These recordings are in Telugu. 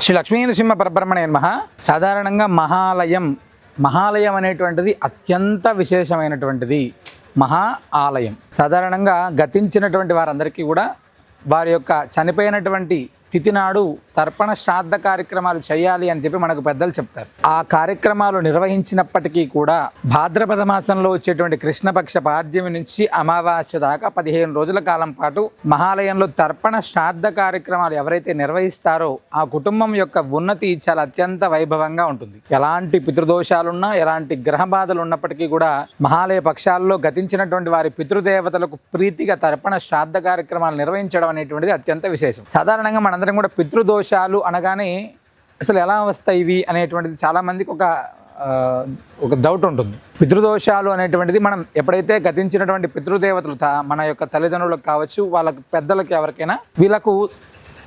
శ్రీ లక్ష్మీ నృసింహ పరబ్రహ్మణే మహ సాధారణంగా మహాలయం మహాలయం అనేటువంటిది అత్యంత విశేషమైనటువంటిది మహా ఆలయం. సాధారణంగా గతించినటువంటి వారందరికీ కూడా వారి యొక్క చనిపోయినటువంటి తిథి నాడు తర్పణ శ్రాద్ధ కార్యక్రమాలు చేయాలి అని చెప్పి మనకు పెద్దలు చెప్తారు. ఆ కార్యక్రమాలు నిర్వహించినప్పటికీ కూడా భాద్రపద మాసంలో వచ్చేటువంటి కృష్ణపక్ష పాడ్యమి నుంచి అమావాస్య దాకా పదిహేను రోజుల కాలం పాటు మహాలయంలో తర్పణ శ్రాద్ధ కార్యక్రమాలు ఎవరైతే నిర్వహిస్తారో ఆ కుటుంబం యొక్క ఉన్నతి చాలా అత్యంత వైభవంగా ఉంటుంది. ఎలాంటి పితృదోషాలున్నా ఎలాంటి గ్రహ బాధలు ఉన్నప్పటికీ కూడా మహాలయ పక్షాల్లో గతించినటువంటి వారి పితృదేవతలకు ప్రీతిగా తర్పణ శ్రాద్ధ కార్యక్రమాలు నిర్వహించడం అనేటువంటిది అత్యంత విశేషం. సాధారణంగా మన మనందరం కూడా పితృదోషాలు అనగానే అసలు ఎలా వస్తాయి ఇవి అనేటువంటిది చాలామందికి ఒక ఒక డౌట్ ఉంటుంది. పితృదోషాలు అనేటువంటిది మనం ఎప్పుడైతే గతించినటువంటి పితృదేవతలు మన యొక్క తల్లిదండ్రులకు కావచ్చు వాళ్ళకి పెద్దలకి ఎవరికైనా వీళ్ళకు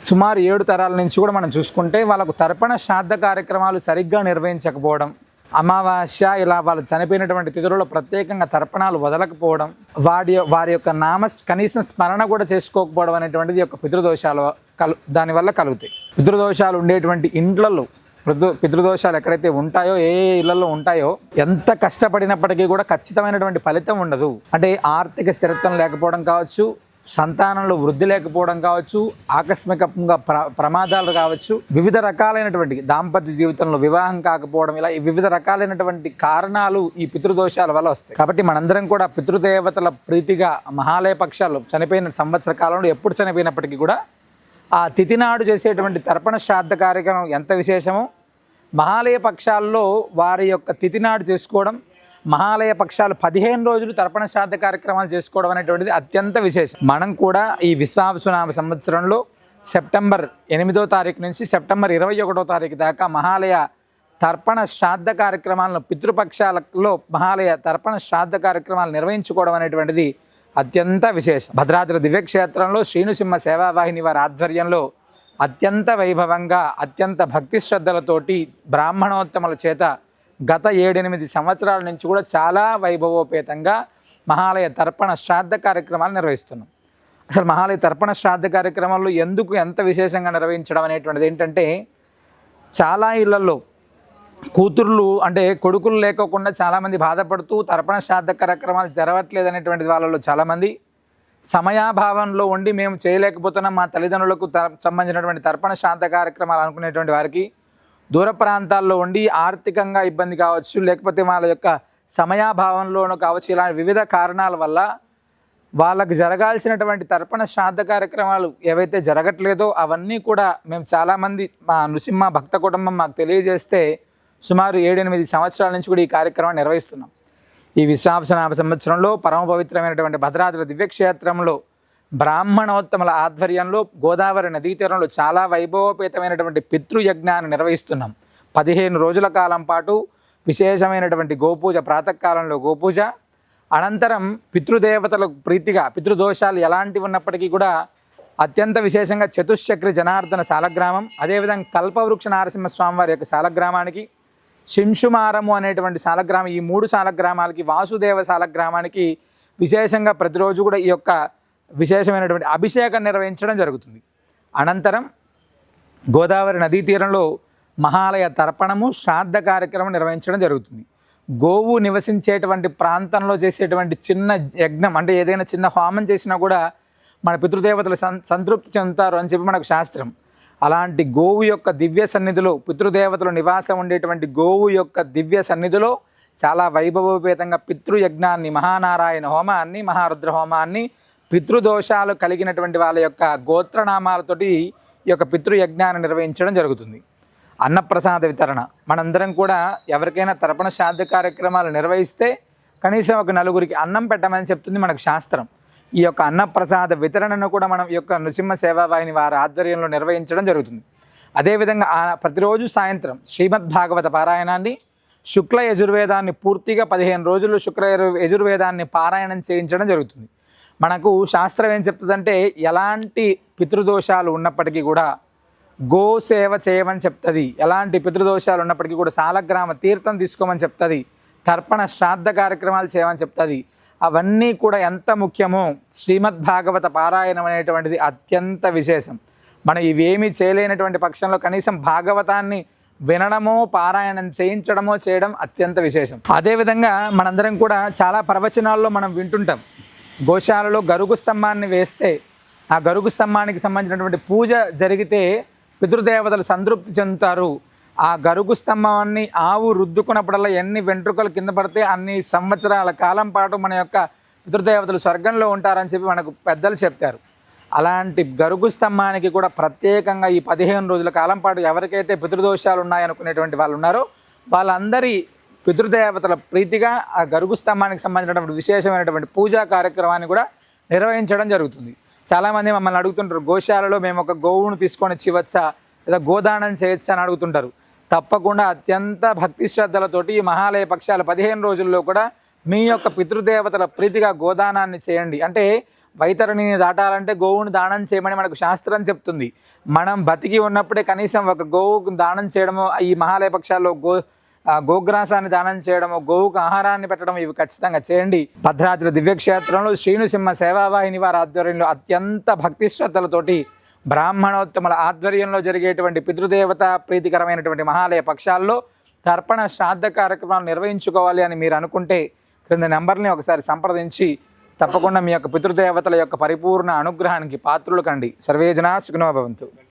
సుమారు ఏడు తరాల నుంచి కూడా మనం చూసుకుంటే వాళ్ళకు తర్పణ శ్రాద్ధ కార్యక్రమాలు సరిగ్గా నిర్వహించకపోవడం అమావాస్య ఇలా వాళ్ళు చనిపోయినటువంటి తిథులలో ప్రత్యేకంగా తర్పణాలు వదలకపోవడం వాడి వారి యొక్క నామ కనీసం స్మరణ కూడా చేసుకోకపోవడం అనేటువంటిది యొక్క పితృదోషాలు కలు దానివల్ల కలుగుతాయి. పితృదోషాలు ఉండేటువంటి ఇండ్లలో పితృ పితృదోషాలు ఎక్కడైతే ఉంటాయో ఏ ఏ ఇళ్ళలో ఉంటాయో ఎంత కష్టపడినప్పటికీ కూడా ఖచ్చితమైనటువంటి ఫలితం ఉండదు. అంటే ఆర్థిక స్థిరత్వం లేకపోవడం కావచ్చు సంతానంలో వృద్ధి లేకపోవడం కావచ్చు ఆకస్మికంగా ప్ర ప్రమాదాలు కావచ్చు వివిధ రకాలైనటువంటి దాంపత్య జీవితంలో వివాహం కాకపోవడం ఇలా ఈ వివిధ రకాలైనటువంటి కారణాలు ఈ పితృదోషాల వల్ల వస్తాయి. కాబట్టి మనందరం కూడా పితృదేవతల ప్రీతిగా మహాలయ పక్షాలు చనిపోయిన సంవత్సర కాలంలో ఎప్పుడు చనిపోయినప్పటికీ కూడా ఆ తిథి నాడు చేసేటువంటి తర్పణ శ్రాద్ధ కార్యక్రమం ఎంత విశేషమో మహాలయ పక్షాల్లో వారి యొక్క తిథి నాడు చేసుకోవడం మహాలయ పక్షాలు పదిహేను రోజులు తర్పణ శ్రాద్ధ కార్యక్రమాలు చేసుకోవడం అనేటువంటిది అత్యంత విశేషం. మనం కూడా ఈ విశ్వావసునామ సంవత్సరంలో సెప్టెంబర్ ఎనిమిదో తారీఖు నుంచి సెప్టెంబర్ ఇరవై ఒకటో తారీఖు దాకా మహాలయ తర్పణ శ్రాద్ధ కార్యక్రమాలను పితృపక్షాలలో మహాలయ తర్పణ శ్రాద్ధ కార్యక్రమాలు నిర్వహించుకోవడం అనేటువంటిది అత్యంత విశేషం. భద్రాద్రి దివ్యక్షేత్రంలో శ్రీనుసింహ సేవావాహిని వారి ఆధ్వర్యంలో అత్యంత వైభవంగా అత్యంత భక్తి శ్రద్ధలతోటి బ్రాహ్మణోత్తముల చేత గత ఏడెనిమిది సంవత్సరాల నుంచి కూడా చాలా వైభవోపేతంగా మహాలయ తర్పణ శ్రాద్ధ కార్యక్రమాలు నిర్వహిస్తున్నాం. అసలు మహాలయ తర్పణ శ్రాద్ధ కార్యక్రమాల్లో ఎందుకు ఎంత విశేషంగా నిర్వహించడం అనేటువంటిది ఏంటంటే చాలా ఇళ్ళలో కూతుర్లు అంటే కొడుకులు లేకోకుండా చాలామంది బాధపడుతూ తర్పణ శ్రాద్ధ కార్యక్రమాలు జరగట్లేదు అనేటువంటి వాళ్ళలో చాలామంది. సమయాభావంలో ఉండి మేము చేయలేకపోతున్నాం మా తల్లిదండ్రులకు త- సంబంధించినటువంటి తర్పణ శ్రాద్ధ కార్యక్రమాలు అనుకునేటువంటి వారికి దూర ప్రాంతాల్లో ఉండి ఆర్థికంగా ఇబ్బంది కావచ్చు లేకపోతే వాళ్ళ యొక్క సమయాభావంలోనూ కావచ్చు ఇలాంటి వివిధ కారణాల వల్ల వాళ్ళకు జరగాల్సినటువంటి తర్పణ శ్రాద్ధ కార్యక్రమాలు ఏవైతే జరగట్లేదో అవన్నీ కూడా మేము చాలామంది మా నృసింహ భక్త కుటుంబం మాకు తెలియజేస్తే సుమారు ఏడెనిమిది సంవత్సరాల నుంచి కూడా ఈ కార్యక్రమాన్ని నిర్వహిస్తున్నాం. ఈ విశ్వాసనామ సంవత్సరంలో పరమ పవిత్రమైనటువంటి భద్రాద్రి దివ్యక్షేత్రంలో బ్రాహ్మణోత్తముల ఆధ్వర్యంలో గోదావరి నదీ తీరంలో చాలా వైభవోపేతమైనటువంటి పితృయజ్ఞాన్ని నిర్వహిస్తున్నాం. పదిహేను రోజుల కాలం పాటు విశేషమైనటువంటి గోపూజ ప్రాతకాలంలో గోపూజ. అనంతరం పితృదేవతలకు ప్రీతిగా పితృదోషాలు ఎలాంటివి ఉన్నప్పటికీ కూడా అత్యంత విశేషంగా చతుశ్చక్రి జనార్దన శాలగ్రామం అదేవిధంగా కల్పవృక్ష నారసింహస్వామి వారి యొక్క శాలగ్రామానికి శింషుమారము అనేటువంటి శాలగ్రామం ఈ మూడు శాలగ్రామాలకి వాసుదేవ శాలగ్రామానికి విశేషంగా ప్రతిరోజు కూడా ఈ యొక్క విశేషమైనటువంటి అభిషేకం నిర్వహించడం జరుగుతుంది. అనంతరం గోదావరి నదీ తీరంలో మహాలయ తర్పణము శ్రాద్ధ కార్యక్రమం నిర్వహించడం జరుగుతుంది. గోవు నివసించేటువంటి ప్రాంతంలో చేసేటువంటి చిన్న యజ్ఞం అంటే ఏదైనా చిన్న హోమం చేసినా కూడా మన పితృదేవతలు సం సంతృప్తి చెందుతారు అని చెప్పి మనకు శాస్త్రం. అలాంటి గోవు యొక్క దివ్య సన్నిధిలో పితృదేవతలు నివాసం ఉండేటువంటి గోవు యొక్క దివ్య సన్నిధిలో చాలా వైభవోపేతంగా పితృయజ్ఞాన్ని మహానారాయణ హోమాన్ని మహారుద్ర హోమాన్ని పితృదోషాలు కలిగినటువంటి వాళ్ళ యొక్క గోత్రనామాలతోటి ఈ యొక్క పితృయజ్ఞాన్ని నిర్వహించడం జరుగుతుంది. అన్నప్రసాద వితరణ. మనందరం కూడా ఎవరికైనా తర్పణ శ్రాద్ధ కార్యక్రమాలు నిర్వహిస్తే కనీసం ఒక నలుగురికి అన్నం పెట్టమని చెప్తుంది మనకు శాస్త్రం. ఈ యొక్క అన్నప్రసాద వితరణను కూడా మనం ఈ యొక్క నృసింహ సేవావాహిని వారి ఆధ్వర్యంలో నిర్వహించడం జరుగుతుంది. అదేవిధంగా ప్రతిరోజు సాయంత్రం శ్రీమద్ భాగవత పారాయణాన్ని శుక్ల యజుర్వేదాన్ని పూర్తిగా పదిహేను రోజులు శుక్ల యజుర్వేదాన్ని పారాయణం చేయించడం జరుగుతుంది. మనకు శాస్త్రం ఏం చెప్తుందంటే ఎలాంటి పితృదోషాలు ఉన్నప్పటికీ కూడా గో సేవ చేయమని చెప్తుంది. ఎలాంటి పితృదోషాలు ఉన్నప్పటికీ కూడా సాలగ్రామ తీర్థం తీసుకోమని చెప్తుంది. తర్పణ శ్రాద్ధ కార్యక్రమాలు చేయమని చెప్తుంది. అవన్నీ కూడా ఎంత ముఖ్యమో శ్రీమద్ భాగవత పారాయణం అనేటువంటిది అత్యంత విశేషం. మనం ఇవేమీ చేయలేనటువంటి పక్షంలో కనీసం భాగవతాన్ని వినడమో పారాయణం చేయించడమో చేయడం అత్యంత విశేషం. అదేవిధంగా మనందరం కూడా చాలా ప్రవచనాల్లో మనం వింటుంటాం. గోశాలలో గరుగు స్తంభాన్ని వేస్తే ఆ గరుగు స్తంభానికి సంబంధించినటువంటి పూజ జరిగితే పితృదేవతలు సంతృప్తి చెందుతారు. ఆ గరుగు స్తంభాన్ని ఆవు రుద్దుకున్నప్పుడల్లా ఎన్ని వెంట్రుకలు కింద పడితే అన్ని సంవత్సరాల కాలం పాటు మన యొక్క పితృదేవతలు స్వర్గంలో ఉంటారని చెప్పి మనకు పెద్దలు చెప్తారు. అలాంటి గరుగు స్తంభానికి కూడా ప్రత్యేకంగా ఈ పదిహేను రోజుల కాలం పాటు ఎవరికైతే పితృదోషాలు ఉన్నాయనుకునేటువంటి వాళ్ళు ఉన్నారో వాళ్ళందరి పితృదేవతల ప్రీతిగా ఆ గరుగు స్తంభానికి సంబంధించినటువంటి విశేషమైనటువంటి పూజా కార్యక్రమాన్ని కూడా నిర్వహించడం జరుగుతుంది. చాలామంది మమ్మల్ని అడుగుతుంటారు గోశాలలో మేము ఒక గోవును తీసుకొని చివచ్చా? లేదా గోదానం చేయొచ్చా? అని అడుగుతుంటారు. తప్పకుండా అత్యంత భక్తి శ్రద్ధలతోటి ఈ మహాలయ పక్షాల పదిహేను రోజుల్లో కూడా మీ యొక్క పితృదేవతల ప్రీతిగా గోదానాన్ని చేయండి. అంటే వైతరణిని దాటాలంటే గోవును దానం చేయమని మనకు శాస్త్రం చెప్తుంది. మనం బతికి ఉన్నప్పుడే కనీసం ఒక గోవుకు దానం చేయడము ఈ మహాలయ పక్షాల్లో గో గోగ్రాసాన్ని దానం చేయడము గోవుకు ఆహారాన్ని పెట్టడం ఇవి ఖచ్చితంగా చేయండి. భద్రాద్రి దివ్యక్షేత్రంలో శ్రీనుసింహ సేవావాహిని వారి ఆధ్వర్యంలో అత్యంత భక్తి శ్రద్ధలతోటి బ్రాహ్మణోత్తముల ఆధ్వర్యంలో జరిగేటువంటి పితృదేవత ప్రీతికరమైనటువంటి మహాలయ పక్షాల్లో తర్పణ శ్రాద్ధ కార్యక్రమాలు నిర్వహించుకోవాలి అని మీరు అనుకుంటే క్రింద నెంబర్ని ఒకసారి సంప్రదించి తప్పకుండా మీ యొక్క పితృదేవతల యొక్క పరిపూర్ణ అనుగ్రహానికి పాత్రులు కండి. సర్వేజనా సుఖనోభవంతు